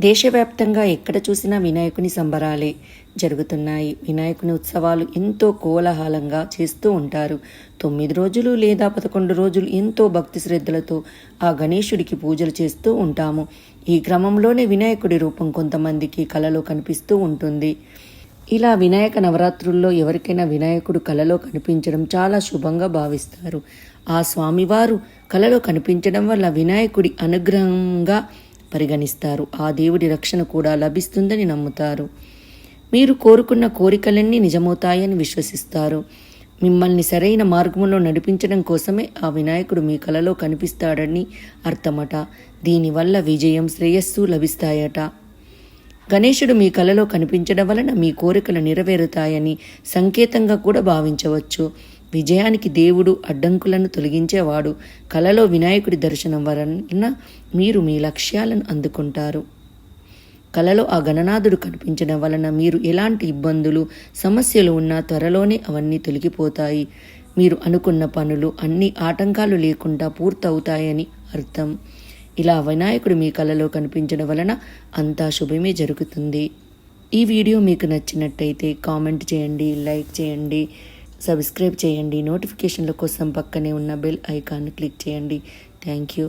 దేశవ్యాప్తంగా ఎక్కడ చూసినా వినాయకుని సంబరాలే జరుగుతున్నాయి. వినాయకుని ఉత్సవాలు ఎంతో కోలాహలంగా చేస్తూ ఉంటారు. తొమ్మిది రోజులు లేదా పదకొండు రోజులు ఎంతో భక్తి శ్రద్ధలతో ఆ గణేశుడికి పూజలు చేస్తూ ఉంటాము. ఈ క్రమంలోనే వినాయకుడి రూపం కొంతమందికి కలలో కనిపిస్తూ ఉంటుంది. ఇలా వినాయక నవరాత్రుల్లో ఎవరికైనా వినాయకుడు కలలో కనిపించడం చాలా శుభంగా భావిస్తారు. ఆ స్వామివారు కలలో కనిపించడం వల్ల వినాయకుడి అనుగ్రహంగా పరిగణిస్తారు. ఆ దేవుడి రక్షణ కూడా లభిస్తుందని నమ్ముతారు. మీరు కోరుకున్న కోరికలన్నీ నిజమవుతాయని విశ్వసిస్తారు. మిమ్మల్ని సరైన మార్గంలో నడిపించడం కోసమే ఆ వినాయకుడు మీ కలలో కనిపిస్తాడని అర్థమట. దీనివల్ల విజయం శ్రేయస్సు లభిస్తాయట. గణేశుడు మీ కలలో కనిపించడం వలన మీ కోరికలు నెరవేరుతాయని సంకేతంగా కూడా భావించవచ్చు. విజయానికి దేవుడు అడ్డంకులను తొలగించేవాడు. కలలో వినాయకుడి దర్శనం వలన మీరు మీ లక్ష్యాలను అందుకుంటారు. కలలో ఆ గణనాథుడు కనిపించడం వలన మీరు ఎలాంటి ఇబ్బందులు సమస్యలు ఉన్నా త్వరలోనే అవన్నీ తొలగిపోతాయి. మీరు అనుకున్న పనులు అన్ని ఆటంకాలు లేకుండా పూర్తవుతాయని అర్థం. ఇలా వినాయకుడు మీ కలలో కనిపించడం వలన అంతా శుభమే జరుగుతుంది. ఈ వీడియో మీకు నచ్చినట్టయితే కామెంట్ చేయండి లైక్ చేయండి. సబ్స్క్రైబ్ చేయండి. నోటిఫికేషన్ల కోసం పక్కనే ఉన్న బెల్ ఐకాన్ క్లిక్ చేయండి. Thank you.